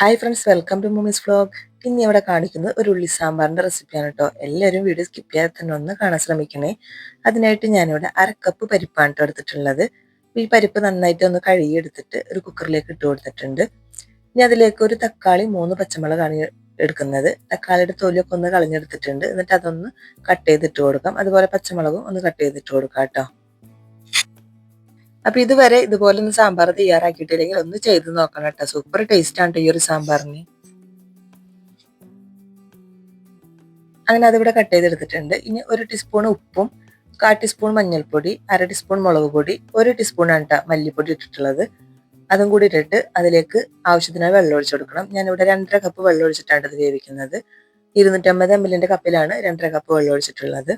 Hi friends welcome to മൂമീസ് vlog ഇനി ഇവിടെ കാണിക്കുന്നത് ഒരു ഉള്ളി സാമ്പാറിന്റെ റെസിപ്പിയാണ് കേട്ടോ എല്ലാവരും വീഡിയോ സ്കിപ്പ് ചെയ്യാതെ തന്നെ ഒന്ന് കാണാൻ ശ്രമിക്കണേ. അതിനായിട്ട് ഞാനിവിടെ അരക്കപ്പ് പരിപ്പാണ് കേട്ടോ എടുത്തിട്ടുള്ളത്. ഈ പരിപ്പ് നന്നായിട്ട് ഒന്ന് കഴുകി എടുത്തിട്ട് ഒരു കുക്കറിലേക്ക് ഇട്ട് കൊടുത്തിട്ടുണ്ട്. ഇനി അതിലേക്ക് ഒരു തക്കാളി മൂന്ന് പച്ചമുളകാണ് എടുക്കുന്നത്. തക്കാളിയുടെ തൊലിയൊക്കെ ഒന്ന് കളഞ്ഞെടുത്തിട്ടുണ്ട്. എന്നിട്ട് അതൊന്ന് കട്ട് ചെയ്തിട്ട് കൊടുക്കാം. അതുപോലെ പച്ചമുളകും ഒന്ന് കട്ട് ചെയ്തിട്ട് കൊടുക്കാം കേട്ടോ അപ്പൊ ഇതുവരെ ഇതുപോലെ ഒന്ന് സാമ്പാർ തയ്യാറാക്കിയിട്ടില്ലെങ്കിൽ ഒന്ന് ചെയ്ത് നോക്കണം കേട്ടോ. സൂപ്പർ ടേസ്റ്റ് ആണ് ഈ ഒരു സാമ്പാറിന്. അങ്ങനെ അതിവിടെ കട്ട് ചെയ്തെടുത്തിട്ടുണ്ട്. ഇനി ഒരു ടീസ്പൂൺ ഉപ്പും കാ ടീസ്പൂൺ മഞ്ഞൾപ്പൊടി അര ടീസ്പൂൺ മുളക് പൊടി ഒരു ടീസ്പൂൺ അണ്ട മല്ലിപ്പൊടി ഇട്ടിട്ടുള്ളത്. അതും കൂടി ഇട്ടിട്ട് അതിലേക്ക് ആവശ്യത്തിനായി വെള്ളം ഒഴിച്ചു കൊടുക്കണം. ഞാനിവിടെ രണ്ടര കപ്പ് വെള്ളം ഒഴിച്ചിട്ടാണ് ഇത് വേവിക്കുന്നത്. ഇരുന്നൂറ്റമ്പത് എം എല്ലിന്റെ കപ്പിലാണ് രണ്ടര കപ്പ് വെള്ളം ഒഴിച്ചിട്ടുള്ളത്.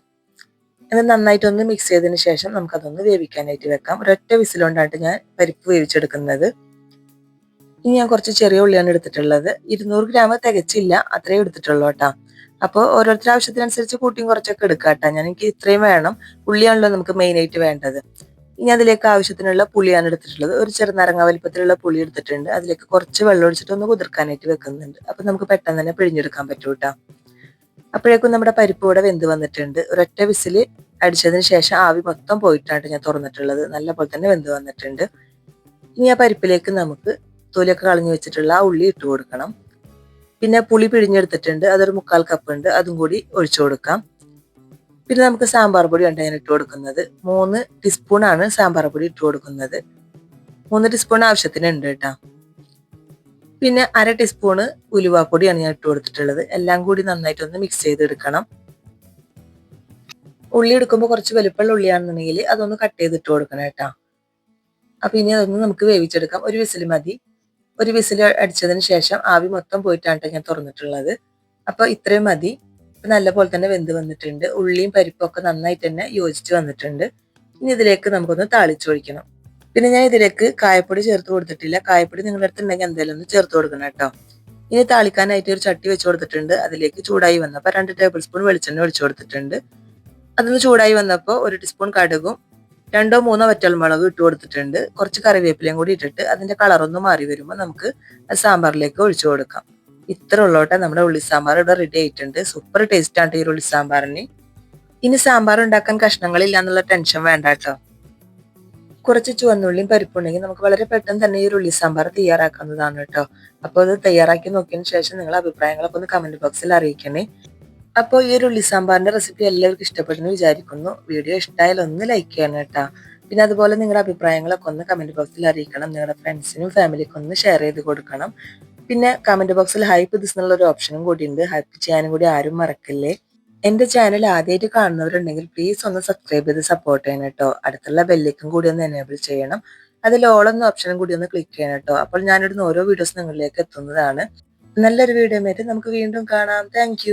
ഇത് നന്നായിട്ടൊന്ന് മിക്സ് ചെയ്തതിന് ശേഷം നമുക്കതൊന്ന് വേവിക്കാനായിട്ട് വെക്കാം. ഒരൊറ്റ വിസിലുകൊണ്ടായിട്ട് ഞാൻ പരിപ്പ് വേവിച്ചെടുക്കുന്നത്. ഇനി ഞാൻ കുറച്ച് ചെറിയ ഉള്ളിയാണ് എടുത്തിട്ടുള്ളത്. ഇരുന്നൂറ് ഗ്രാം തികച്ചില്ല അത്രയും എടുത്തിട്ടുള്ളൂ കേട്ടോ. അപ്പോൾ ഓരോരുത്തരുടെ ആവശ്യത്തിനനുസരിച്ച് കൂട്ടിയും കുറച്ചൊക്കെ എടുക്കാം കേട്ടോ. ഞാൻ എനിക്ക് ഇത്രയും വേണം. ഉള്ളിയാണല്ലോ നമുക്ക് മെയിൻ ആയിട്ട് വേണ്ടത്. ഇനി അതിലേക്ക് ആവശ്യത്തിനുള്ള പുളിയാണ് എടുത്തിട്ടുള്ളത്. ഒരു ചെറുനാരങ്ങ വലിപ്പത്തിലുള്ള പുളി എടുത്തിട്ടുണ്ട്. അതിലേക്ക് കുറച്ച് വെള്ളം ഒഴിച്ചിട്ട് ഒന്ന് കുതിർക്കാനായിട്ട് വെക്കുന്നുണ്ട്. അപ്പൊ നമുക്ക് പെട്ടെന്ന് തന്നെ പിഴിഞ്ഞെടുക്കാൻ പറ്റൂ കേട്ടോ. അപ്പോഴേക്കും നമ്മുടെ പരിപ്പ് കൂടെ വെന്ത് വന്നിട്ടുണ്ട്. ഒരൊറ്റ വിസിൽ അടിച്ചതിന് ശേഷം ആവി മൊത്തം പോയിട്ടാണ് ഞാൻ തുറന്നിട്ടുള്ളത്. നല്ലപോലെ തന്നെ വെന്ത് വന്നിട്ടുണ്ട്. ഇനി ആ പരിപ്പിലേക്ക് നമുക്ക് തൊലിയൊക്കെ കളഞ്ഞു വെച്ചിട്ടുള്ള ആ ഉള്ളി ഇട്ട് കൊടുക്കണം. പിന്നെ പുളി പിഴിഞ്ഞെടുത്തിട്ടുണ്ട്. അതൊരു മുക്കാൽ കപ്പ് ഉണ്ട്. അതും കൂടി ഒഴിച്ചു കൊടുക്കാം. പിന്നെ നമുക്ക് സാമ്പാർ പൊടി ഉണ്ട് ഞാൻ ഇട്ട് കൊടുക്കുന്നത്. മൂന്ന് ടീസ്പൂൺ ആണ് സാമ്പാർ പൊടി ഇട്ട് കൊടുക്കുന്നത്. മൂന്ന് ടീസ്പൂൺ ആവശ്യത്തിന് ഉണ്ട് കേട്ടോ. പിന്നെ അര ടീസ്പൂണ് ഉലുവാപ്പൊടിയാണ് ഞാൻ ഇട്ട് കൊടുത്തിട്ടുള്ളത്. എല്ലാം കൂടി നന്നായിട്ട് ഒന്ന് മിക്സ് ചെയ്തെടുക്കണം. ഉള്ളി എടുക്കുമ്പോൾ കുറച്ച് വലുപ്പമുള്ള ഉള്ളിയാണെന്നുണ്ടെങ്കിൽ അതൊന്ന് കട്ട് ചെയ്തിട്ട് കൊടുക്കണം കേട്ടോ. അപ്പം ഇനി അതൊന്ന് നമുക്ക് വേവിച്ചെടുക്കാം. ഒരു വിസിൽ മതി. ഒരു വിസിൽ അടിച്ചതിന് ശേഷം ആവി മൊത്തം പോയിട്ടാണ് ഞാൻ തുറന്നിട്ടുള്ളത്. അപ്പോൾ ഇത്രയും മതി. നല്ല പോലെ തന്നെ വെന്ത് വന്നിട്ടുണ്ട്. ഉള്ളിയും പരിപ്പും ഒക്കെ നന്നായിട്ട് തന്നെ യോജിച്ച് വന്നിട്ടുണ്ട്. ഇനി ഇതിലേക്ക് നമുക്കൊന്ന് താളിച്ചൊഴിക്കണം പിന്നെ ഞാൻ ഇതിലേക്ക് കായപ്പൊടി ചേർത്ത് കൊടുത്തിട്ടില്ല. കായപ്പൊടി നിങ്ങളുടെ അടുത്ത് ഉണ്ടെങ്കിൽ എന്തായാലും ഒന്ന് ചേർത്ത് കൊടുക്കണം കേട്ടോ. ഇനി താളിക്കാനായിട്ട് ഒരു ചട്ടി വെച്ച് കൊടുത്തിട്ടുണ്ട്. അതിലേക്ക് ചൂടായി വന്നപ്പോൾ രണ്ട് ടേബിൾ സ്പൂൺ വെളിച്ചെണ്ണ ഒഴിച്ചു കൊടുത്തിട്ടുണ്ട്. അതൊന്ന് ചൂടായി വന്നപ്പോൾ ഒരു ടീസ്പൂൺ കടുകും രണ്ടോ മൂന്നോ വറ്റൽമുളകും ഇട്ട് കൊടുത്തിട്ടുണ്ട്. കുറച്ച് കറിവേപ്പിലയും കൂടി ഇട്ടിട്ട് അതിന്റെ കളറൊന്ന് മാറി വരുമ്പോൾ നമുക്ക് സാമ്പാറിലേക്ക് ഒഴിച്ചു കൊടുക്കാം. ഇത്ര ഉള്ളോട്ടെ നമ്മുടെ ഉള്ളി സാമ്പാർ ഇവിടെ റെഡി ആയിട്ടുണ്ട്. സൂപ്പർ ടേസ്റ്റ് ആണ് ഈ ഉള്ളി സാമ്പാറിന്. ഇനി സാമ്പാർ ഉണ്ടാക്കാൻ കഷ്ണങ്ങളില്ല എന്നുള്ള ടെൻഷൻ വേണ്ട കേട്ടോ. കുറച്ച് ചുവന്നുള്ളിയും പരിപ്പുണ്ടെങ്കിൽ നമുക്ക് വളരെ പെട്ടെന്ന് തന്നെ ഈ ഒരു ഉള്ളി സാമ്പാർ തയ്യാറാക്കുന്നതാണ് കേട്ടോ. അപ്പോൾ അത് തയ്യാറാക്കി നോക്കിയതിന് ശേഷം നിങ്ങൾ അഭിപ്രായങ്ങളൊക്കെ ഒന്ന് കമന്റ് ബോക്സിൽ അറിയിക്കണേ. അപ്പോൾ ഈ ഒരു ഉള്ളി സാമ്പാറിന്റെ റെസിപ്പി എല്ലാവർക്കും ഇഷ്ടപ്പെടുന്നു വിചാരിക്കുന്നു. വീഡിയോ ഇഷ്ടമായാലും ഒന്ന് ലൈക്ക് ചെയ്യണം കേട്ടോ. പിന്നെ അതുപോലെ നിങ്ങളുടെ അഭിപ്രായങ്ങളൊക്കെ ഒന്ന് കമന്റ് ബോക്സിൽ അറിയിക്കണം. നിങ്ങളുടെ ഫ്രണ്ട്സിനും ഫാമിലിക്കും ഒന്ന് ഷെയർ ചെയ്ത് കൊടുക്കണം. പിന്നെ കമന്റ് ബോക്സിൽ ഹൈപ്പ് ദിസ് എന്നുള്ള ഒരു ഓപ്ഷനും കൂടി ഉണ്ട് ഹൈപ്പ് ചെയ്യാനും കൂടി ആരും മറക്കില്ലേ. എന്റെ ചാനൽ ആദ്യമായിട്ട് കാണുന്നവരുണ്ടെങ്കിൽ പ്ലീസ് ഒന്ന് സബ്സ്ക്രൈബ് ചെയ്ത് സപ്പോർട്ട് ചെയ്യണം കേട്ടോ. അടുത്തുള്ള ബെല്ലിക്കും കൂടി ഒന്ന് എനേബിൾ ചെയ്യണം. അതിൽ ഓളെന്ന ഓപ്ഷനും കൂടി ഒന്ന് ക്ലിക്ക് ചെയ്യണം കേട്ടോ. അപ്പോൾ ഞാനിടുന്ന ഓരോ വീഡിയോസ് നിങ്ങളിലേക്ക് എത്തുന്നതാണ്. നല്ലൊരു വീഡിയോ ആയിട്ട് നമുക്ക് വീണ്ടും കാണാം. താങ്ക്